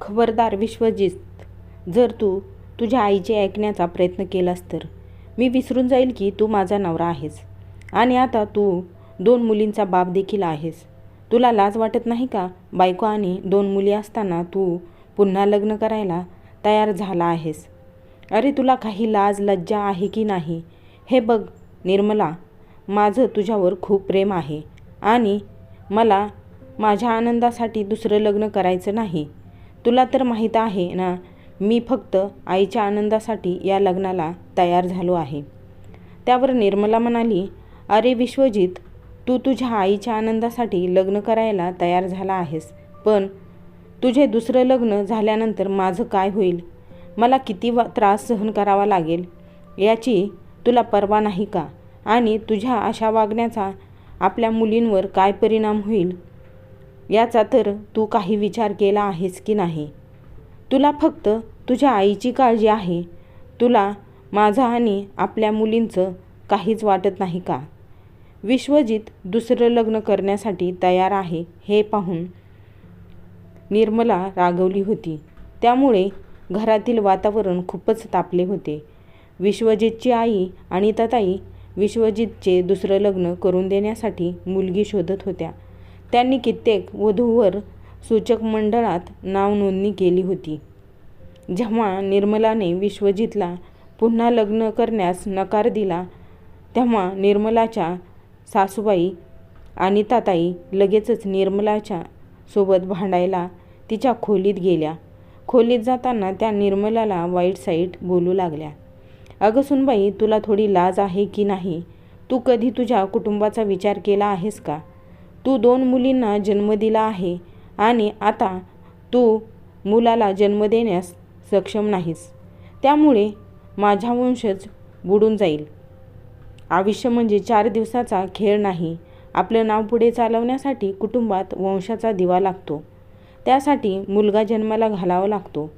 खबरदार विश्वजित जर तू तुझ्या आईचे ऐकण्याचा प्रयत्न केलास तर मी विसरून जाईल की तू माझा नवरा आहेस. आणि आता तू दोन मुलींचा बाप देखील आहेस. तुला लाज वाटत नाही का? बायको आणि दोन मुली असताना तू पुन्हा लग्न करायला तयार झाला आहेस. अरे तुला काही लाज लज्जा आहे की नाही? हे बघ निर्मला माझं तुझ्यावर खूप प्रेम आहे. आणि मला माझ्या आनंदासाठी दुसरं लग्न करायचं नाही. तुला तर माहीत आहे ना मी फक्त आईच्या आनंदासाठी या लग्नाला तयार झालो आहे. त्यावर निर्मला म्हणाली अरे विश्वजित तू तुझ्या आईच्या आनंदासाठी लग्न करायला तयार झाला आहेस पण तुझे दुसरं लग्न झाल्यानंतर माझं काय होईल? मला किती वा त्रास सहन करावा लागेल? याची तुला पर्वा नाही का? आणि तुझ्या अशा वागण्याचा आपल्या मुलींवर काय परिणाम होईल? याचा तर तू काही विचार केला आहेस की नाही? तुला फक्त तुझ्या आईची काळजी आहे. तुला माझं आणि आपल्या मुलींचं काहीच वाटत नाही का? विश्वजित दुसरं लग्न करण्यासाठी तयार आहे हे पाहून निर्मला रागवली होती. त्यामुळे घरातील वातावरण खूपच तापले होते. विश्वजितची आई आणि तताई विश्वजितचे दुसरं लग्न करून देण्यासाठी मुलगी शोधत होत्या. त्यांनी कित्येक वधूवर सूचक मंडळात नावनोंदणी केली होती. जेव्हा निर्मलाने विश्वजितला पुन्हा लग्न करण्यास नकार दिला तेव्हा निर्मलाच्या सासूबाई आणि ताताई लगेचच निर्मलाच्या सोबत भांडायला तिच्या खोलीत गेल्या. खोलीत जाताना त्या निर्मलाला वाईट साईट बोलू लागल्या. अगं सुनबाई तुला थोडी लाज आहे की नाही? तू कधी तुझ्या कुटुंबाचा विचार केला आहेस का? तू दोन मुलींना जन्म दिला आहे आणि आता तू मुलाला जन्म देण्यास सक्षम नाहीस. त्यामुळे माझा वंशच बुडून जाईल. आयुष्य म्हणजे चार दिवसाचा खेळ नाही. आपलं नाव पुढे चालवण्यासाठी कुटुंबात वंशाचा दिवा लागतो. त्यासाठी मुलगा जन्माला घालावा लागतो.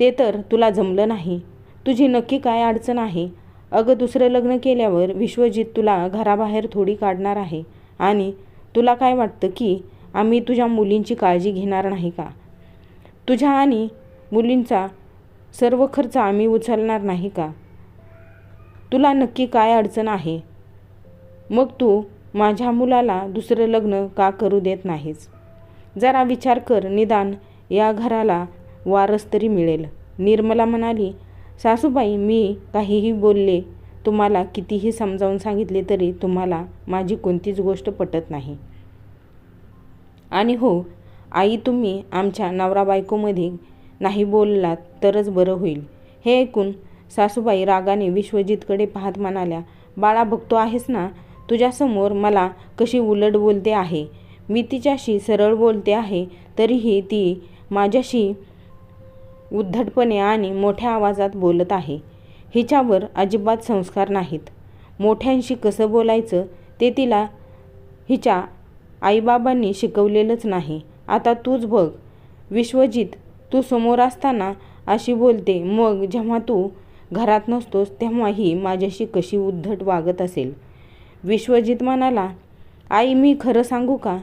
ते तर तुला जमलं नाही. तुझी नक्की काय अडचण आहे? अगं दुसरं लग्न केल्यावर विश्वजित तुला घराबाहेर थोडी काढणार आहे आणि तुला काय वाटतं की आम्ही तुझ्या मुलींची काळजी घेणार नाही का? तुझ्या आणि मुलींचा सर्व खर्च आम्ही उचलणार नाही का? तुला नक्की काय अडचण आहे? मग तू माझ्या मुलाला दुसरं लग्न का करू देत नाहीस? जरा विचार कर निदान या घराला वारस तरी मिळेल. निर्मला म्हणाली सासूबाई मी काहीही बोलले तुम्हाला कितीही समजावून सांगितले तरी तुम्हाला माझी कोणतीच गोष्ट पटत नाही. आणि हो आई तुम्ही आमच्या नवरा बायकोमध्ये नाही बोललात तरच बरं होईल. हे ऐकून सासूबाई रागाने विश्वजितकडे पाहत म्हणाल्या बाळा बघतो आहेस ना तुझ्यासमोर मला कशी उलट बोलते आहे. मी तिच्याशी सरळ बोलते आहे तरीही ती माझ्याशी उद्धटपणे आणि मोठ्या आवाजात बोलत आहे. हिच्यावर अजिबात संस्कार नाहीत. मोठ्यांशी कसं बोलायचं ते तिला हिच्या आईबाबांनी शिकवलेलंच नाही. आता तूच बघ. विश्वजित तू समोर असताना अशी बोलते मग जेव्हा तू घरात नसतोस तेव्हा ही माझ्याशी कशी उद्धट वागत असेल? विश्वजित म्हणाला आई मी खरं सांगू का?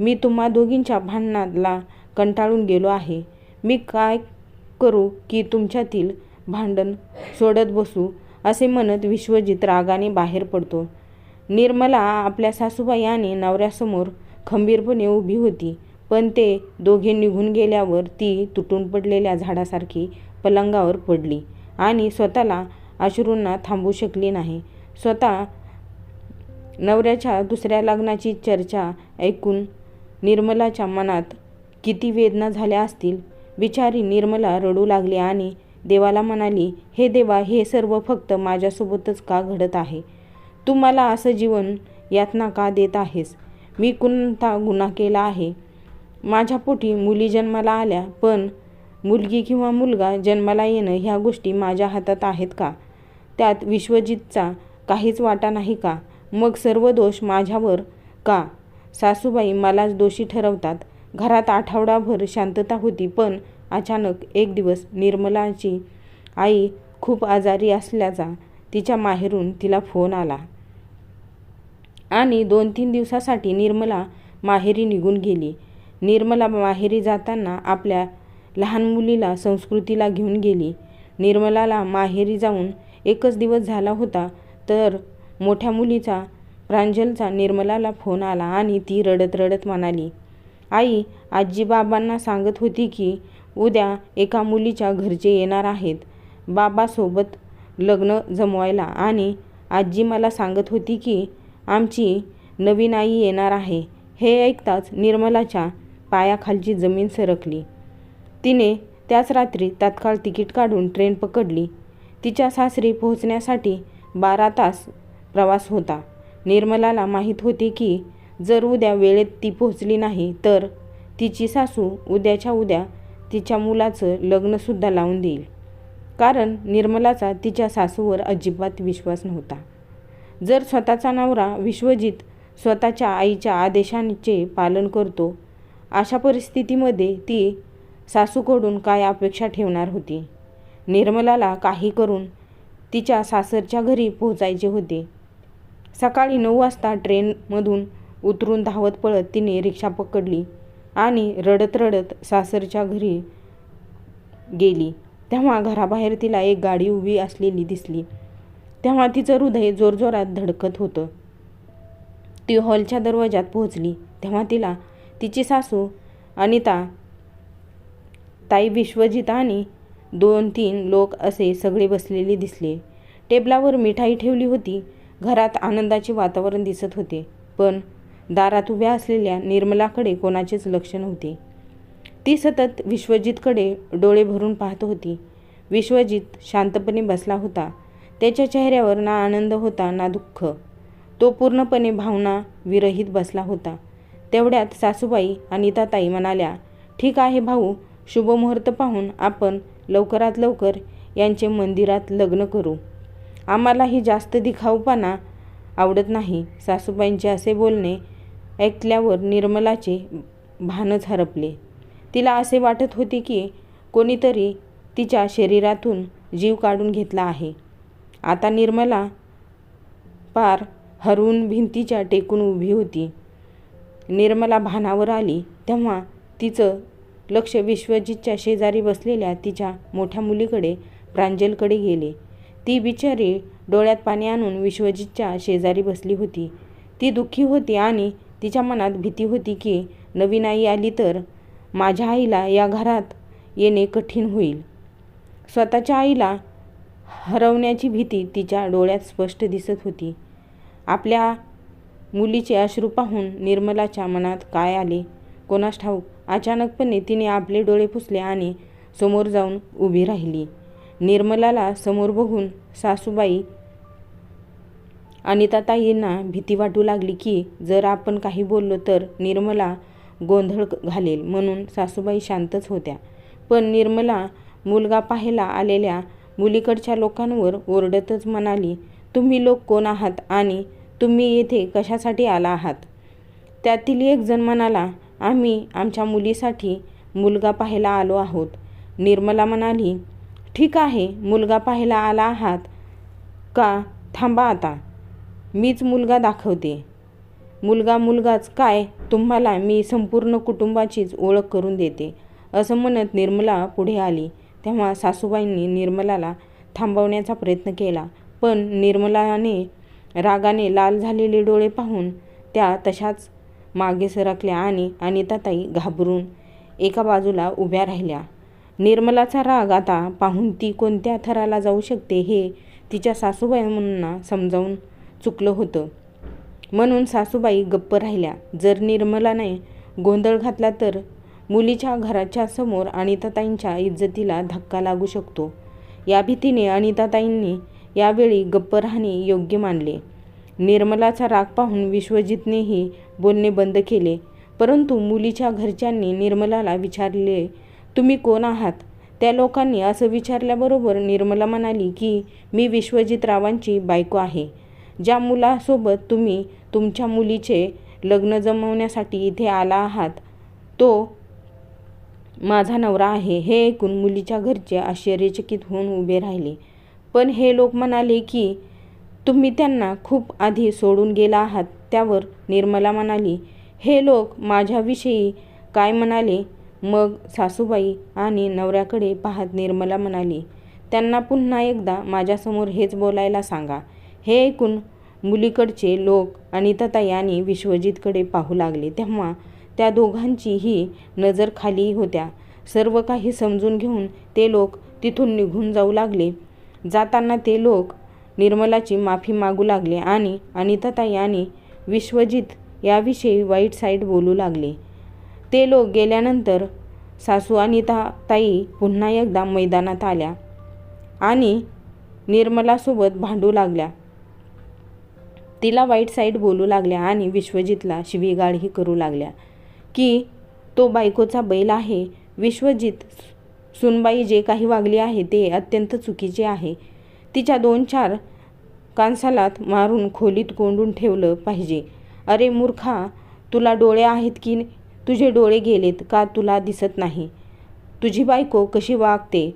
मी तुम्हा दोघींच्या भांडणाला कंटाळून गेलो आहे. मी काय करू की तुमच्यातील भांडण सोडत बसू असे म्हणत विश्वजित रागाने बाहेर पडतो. निर्मला आपल्या सासूबाई आणि नवऱ्यासमोर खंबीरपणे उभी होती पण ते दोघे निघून गेल्यावर ती तुटून पडलेल्या झाडासारखी पलंगावर पडली आणि स्वतःला अश्रूंना थांबू शकली नाही. स्वतः नवऱ्याच्या दुसऱ्या लग्नाची चर्चा ऐकून निर्मलाच्या मनात किती वेदना झाल्या असतील बिचारी निर्मला रडू लागली आणि देवाला म्हणाली हे देवा हे सर्व फक्त माझ्यासोबतच का घडत आहे? तू मला असं जीवन यातना का देत आहेस? मी कोणता गुन्हा केला आहे? माझ्या पोटी मुली जन्माला आल्या पण मुलगी किंवा मुलगा जन्माला येणं ह्या गोष्टी माझ्या हातात आहेत का? त्यात विश्वजितचा काहीच वाटा नाही का? मग सर्व दोष माझ्यावर का? सासूबाई मलाच दोषी ठरवतात. घरात आठवडाभर शांतता होती पण अचानक एक दिवस निर्मलाची आई खूप आजारी असल्याचा तिच्या माहेरून तिला फोन आला. आणि दोन तीन दिवसासाठी निर्मला माहेरी निघून गेली. निर्मला माहेरी जाताना आपल्या लहान मुलीला संस्कृतीला घेऊन गेली. निर्मलाला माहेरी जाऊन एकच दिवस झाला होता तर मोठ्या मुलीचा प्रांजलचा निर्मलाला फोन आला आणि ती रडत रडत म्हणाली आई आजी बाबांना सांगत होती की उद्या एका मुलीच्या घरचे येणार आहेत. बाबासोबत लग्न जमवायला आणि आजी मला सांगत होती की आमची नवीन आई येणार आहे. हे ऐकताच निर्मलाच्या पायाखालची जमीन सरकली. तिने त्याच रात्री तात्काळ तिकीट काढून ट्रेन पकडली. तिच्या सासरी पोहोचण्यासाठी बारा तास प्रवास होता. निर्मलाला माहीत होते की जर उद्या वेळेत ती पोहोचली नाही तर तिची सासू उद्याच्या उद्या तिच्या मुलाचं लग्नसुद्धा लावून देईल. कारण निर्मलाचा तिच्या सासूवर अजिबात विश्वास नव्हता. जर स्वतःचा नवरा विश्वजित स्वतःच्या आईच्या आदेशांचे पालन करतो अशा परिस्थितीमध्ये ती सासूकडून काय अपेक्षा ठेवणार होती? निर्मलाला काही करून तिच्या सासरच्या घरी पोहोचायचे होते. सकाळी नऊ वाजता ट्रेनमधून उतरून धावत पळत तिने रिक्षा पकडली. आणि रडत रडत सासरच्या घरी गेली. तेव्हा घराबाहेर तिला एक गाडी उभी असलेली दिसली. तेव्हा तिचं हृदय जोरजोरात धडकत होतं. ती हॉलच्या दरवाजात पोहोचली. तेव्हा तिला तिची सासू अनिता ताई विश्वजित आणि दोन तीन लोक असे सगळे बसलेले दिसले. टेबलावर मिठाई ठेवली होती. घरात आनंदाचे वातावरण दिसत होते. पण दारात उभ्या असलेल्या निर्मलाकडे कोणाचेच लक्ष नव्हते. ती सतत विश्वजितकडे डोळे भरून पाहत होती. विश्वजित शांतपणे बसला होता. त्याच्या चेहऱ्यावर ना आनंद होता ना दुःख. तो पूर्णपणे भावना विरहित बसला होता. तेवढ्यात सासूबाई अनिताताई म्हणाल्या ठीक आहे भाऊ शुभमुहूर्त पाहून आपण लवकरात लवकर यांचे मंदिरात लग्न करू. आम्हालाही जास्त दिखाऊपणा आवडत नाही. सासूबाईंचे असे बोलणे ऐकल्यावर निर्मलाचे भानच हरपले. तिला असे वाटत होते की कोणीतरी तिच्या शरीरातून जीव काढून घेतला आहे. आता निर्मला पार हरवून भिंतीच्या टेकून उभी होती. निर्मला भानावर आली तेव्हा तिचं लक्ष विश्वजितच्या शेजारी बसलेल्या तिच्या मोठ्या मुलीकडे प्रांजलकडे गेले. ती बिचारी डोळ्यात पाणी आणून विश्वजितच्या शेजारी बसली होती. ती दुःखी होती आणि तिच्या मनात भीती होती की नवीन आई आली तर माझ्या आईला या घरात येणे कठीण होईल. स्वतःच्या आईला हरवण्याची भीती तिच्या डोळ्यात स्पष्ट दिसत होती. आपल्या मुलीचे अश्रू पाहून निर्मलाच्या मनात काय आले? कोणास ठाऊक? अचानकपणे तिने आपले डोळे पुसले आणि समोर जाऊन उभी राहिली. निर्मलाला समोर बघून सासूबाई अनिताताईंना भीती वाटू लागली की जर आपण काही बोललो तर निर्मला गोंधळ घालेल म्हणून सासूबाई शांतच होत्या. पण निर्मला मुलगा पाहायला आलेल्या मुलीकडच्या लोकांवर ओरडतच म्हणाली तुम्ही लोक कोण आहात आणि तुम्ही येथे कशासाठी आला आहात? त्यातील एक जण म्हणाला आम्ही आमच्या मुलीसाठी मुलगा पाहायला आलो आहोत. निर्मला म्हणाली ठीक आहे मुलगा पाहायला आला आहात का? थांबा आता. मीच मुलगा दाखवते. मुलगा मुलगाच काय? तुम्हाला मी संपूर्ण कुटुंबाचीच ओळख करून देते. असं म्हणत निर्मला पुढे आली. तेव्हा सासूबाईंनी निर्मलाला थांबवण्याचा प्रयत्न केला. पण निर्मलाने रागाने लाल झालेले डोळे पाहून त्या तशाच मागे सरकल्या आणि अनिताताई घाबरून एका बाजूला उभ्या राहिल्या. निर्मलाचा राग आता पाहून ती कोणत्या थराला जाऊ शकते हे तिच्या सासूबाईंना समजावून चुकलं होतं. म्हणून सासूबाई गप्प राहिल्या. जर निर्मलाने गोंधळ घातला तर मुलीच्या घराच्या समोर अनिताताईंच्या इज्जतीला धक्का लागू शकतो. या भीतीने अनिताताईंनी यावेळी गप्प राहणे योग्य मानले. निर्मलाचा राग पाहून विश्वजितनेही बोलणे बंद केले. परंतु मुलीच्या घरच्यांनी निर्मलाला विचारले तुम्ही कोण आहात? त्या लोकांनी असं विचारल्याबरोबर निर्मला म्हणाली की मी विश्वजित रावांची बायको आहे. ज्या मुलासोबत तुम्ही तुमच्या मुलीचे लग्न जमवण्यासाठी इथे आला आहात तो माझा नवरा आहे. हे ऐकून मुलीच्या घरचे आश्चर्यचकित होऊन उभे राहिले. पण हे लोक म्हणाले की तुम्ही त्यांना खूप आधी सोडून गेला आहात त्यावर निर्मला म्हणाली. हे लोक माझ्याविषयी काय म्हणाले? मग सासूबाई आणि नवऱ्याकडे पाहत निर्मला म्हणाली त्यांना पुन्हा एकदा माझ्यासमोर हेच बोलायला सांगा. हे ऐकून मुलीकडचे लोक अनिताताई आणि विश्वजितकडे पाहू लागले. तेव्हा त्या दोघांचीही नजर खाली होत्या. सर्व काही समजून घेऊन ते लोक तिथून निघून जाऊ लागले. जाताना ते लोक निर्मलाची माफी मागू लागले आणि अनिताताई आणि विश्वजित याविषयी वाईट साईट बोलू लागले. ते लोक गेल्यानंतर सासू अनिताताई पुन्हा एकदा मैदानात आल्या आणि निर्मलासोबत भांडू लागल्या. तिला वाईट साईड बोलू लागल्या आणि विश्वजितला शिवीगाळही करू लागल्या. की तो बायकोचा बैल आहे विश्वजित सुनबाई जे काही वागली आहे ते अत्यंत चुकीचे आहे. तिच्या दोन चार कांसालात मारून खोलीत कोंडून ठेवलं पाहिजे. अरे मूर्खा तुला डोळे आहेत की तुझे डोळे गेलेत का तुला दिसत नाही? तुझी बायको कशी वागते?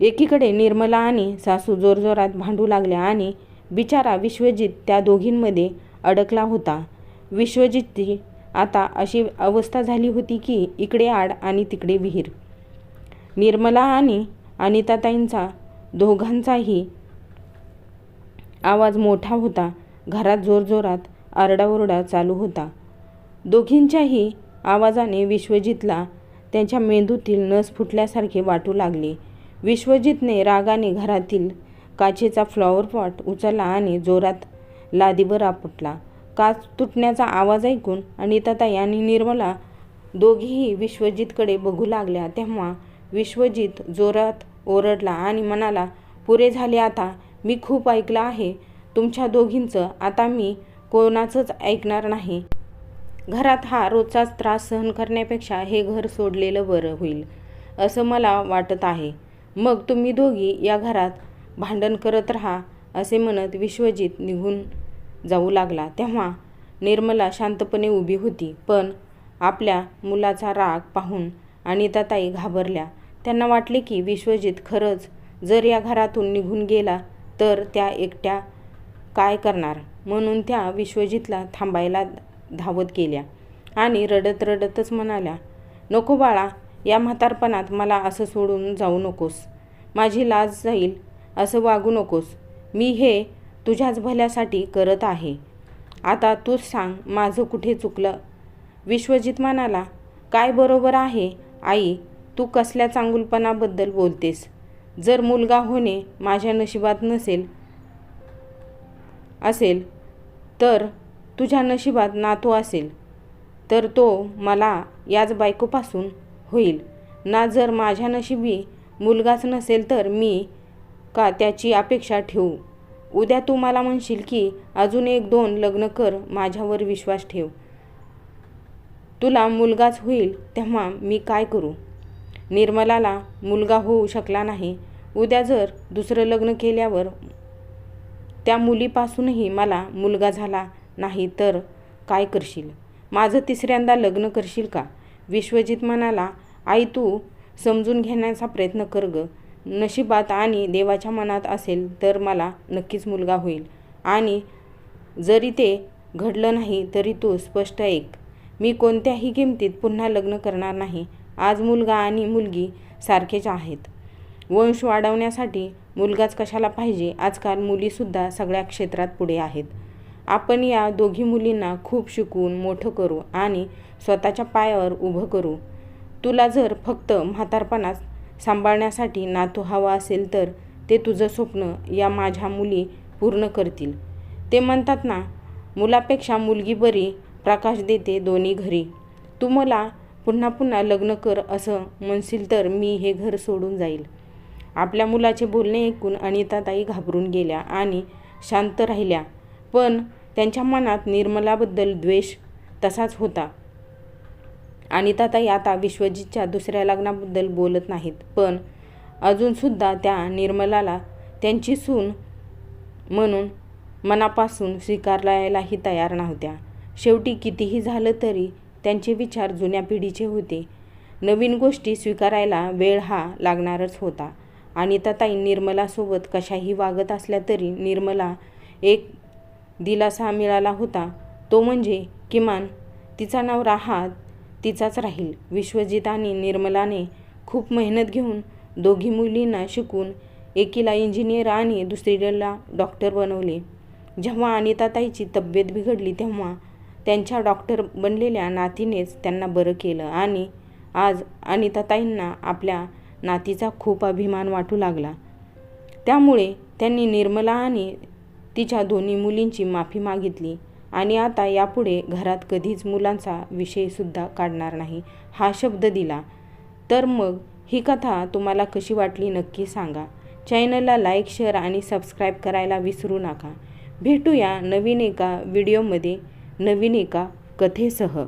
एकीकडे निर्मला आणि सासू जोरजोरात भांडू लागल्या आणि बिचारा विश्वजित त्या दोघींमध्ये अडकला होता. विश्वजितची आता अशी अवस्था झाली होती की इकडे आड आणि तिकडे विहीर. निर्मला आणि अनिताताईंचा दोघांचाही आवाज मोठा होता. घरात जोरजोरात आरडाओरडा चालू होता. दोघींच्याही आवाजाने विश्वजितला त्यांच्या मेंदूतील नस फुटल्यासारखे वाटू लागले. विश्वजितने रागाने घरातील काचेचा फ्लॉवर पॉट उचलला आणि जोरात लादीवर आपटला. काच तुटण्याचा आवाज ऐकून अनिताताई आणि निर्मला दोघीही विश्वजितकडे बघू लागल्या. तेव्हा विश्वजित जोरात ओरडला आणि म्हणाला पुरे झाले आता. मी खूप ऐकलं आहे तुमच्या दोघींचं. आता मी कोणाचंच ऐकणार नाही. घरात हा रोजचाच त्रास सहन करण्यापेक्षा हे घर सोडलेलं बरं होईल असं मला वाटत आहे. मग तुम्ही दोघी या घरात भांडण करत राहा असे म्हणत विश्वजित निघून जाऊ लागला. तेव्हा निर्मला शांतपणे उभी होती पण आपल्या मुलाचा राग पाहून अनिताताई घाबरल्या. त्यांना वाटले की विश्वजित खरंच जर या घरातून निघून गेला तर त्या एकट्या काय करणार? म्हणून त्या विश्वजितला थांबायला धावत गेल्या आणि रडत रडतच म्हणाल्या नको बाळा या म्हातारपणात मला असं सोडून जाऊ नकोस. माझी लाज जाईल असं वागू नकोस. मी हे तुझ्याच भल्यासाठी करत आहे. आता तूच सांग माझं कुठे चुकलं? विश्वजित म्हणाला काय बरोबर आहे आई? तू कसल्या चांगुलपणाबद्दल बोलतेस? जर मुलगा होणे माझ्या नशिबात नसेल असेल तर तुझ्या नशिबात नातू असेल तर तो मला याच बायकोपासून होईल. ना जर माझ्या नशिबी मुलगाच नसेल तर मी का त्याची अपेक्षा ठेवू? उद्या तू मला म्हणशील की अजून एक दोन लग्न कर माझ्यावर विश्वास ठेव. तुला मुलगाच होईल तेव्हा मी काय करू? निर्मलाला मुलगा होऊ शकला नाही. उद्या जर दुसरं लग्न केल्यावर त्या मुलीपासूनही मला मुलगा झाला नाही तर काय करशील? माझं तिसऱ्यांदा लग्न करशील का? विश्वजित म्हणाला आई तू समजून घेण्याचा प्रयत्न कर ग. नशिबात आणि देवाच्या मनात असेल तर मला नक्कीच मुलगा होईल. आणि जरी ते घडलं नाही तरी तू स्पष्ट ऐक मी कोणत्याही किमतीत पुन्हा लग्न करणार नाही. आज मुलगा आणि मुलगी सारखेच आहेत. वंश वाढवण्यासाठी मुलगाच कशाला पाहिजे? आजकाल मुलीसुद्धा सगळ्या क्षेत्रात पुढे आहेत. आपण या दोघी मुलींना खूप शिकवून मोठं करू आणि स्वतःच्या पायावर उभं करू. तुला जर फक्त म्हातारपणात सांभाळण्यासाठी नातू हवा असेल तर ते तुझं स्वप्न या माझ्या मुली पूर्ण करतील. ते म्हणतात ना मुलापेक्षा मुलगी बरी प्रकाश देते दोन्ही घरी. तू मला पुन्हा पुन्हा लग्न कर असं म्हणशील तर मी हे घर सोडून जाईल. आपल्या मुलाचे बोलणे ऐकून अनिताताई घाबरून गेल्या आणि शांत राहिल्या. पण त्यांच्या मनात निर्मलाबद्दल द्वेष तसाच होता. अनिताताई आता विश्वजितच्या दुसऱ्या लग्नाबद्दल बोलत नाहीत पण अजूनसुद्धा त्या निर्मलाला त्यांची सून म्हणून मनापासून स्वीकारायलाही तयार नव्हत्या. शेवटी कितीही झालं तरी त्यांचे विचार जुन्या पिढीचे होते. नवीन गोष्टी स्वीकारायला वेळ हा लागणारच होता. अनिताताई निर्मलासोबत कशाही वागत असल्या तरी निर्मला एक दिलासा मिळाला होता तो म्हणजे किमान तिचा नवरा हा तिचाच राहील. विश्वजित आणि निर्मलाने खूप मेहनत घेऊन दोघी मुलींना शिकून एकीला इंजिनियर आणि दुसरीला डॉक्टर बनवले. जेव्हा अनिताताईची तब्येत बिघडली तेव्हा त्यांच्या डॉक्टर बनलेल्या नातीनेच त्यांना बरं केलं आणि आज अनिताताईंना आपल्या नातीचा खूप अभिमान वाटू लागला. त्यामुळे त्यांनी निर्मला आणि तिच्या दोन्ही मुलींची माफी मागितली. आणि आता यापुढे घरात कधीच मुलांचा विषयसुद्धा काढणार नाही. हा शब्द दिला. तर मग ही कथा तुम्हाला कशी वाटली नक्की सांगा. चॅनलला लाईक शेअर आणि सबस्क्राईब करायला विसरू नका. भेटूया नवीन एका व्हिडिओमध्ये नवीन एका कथेसह.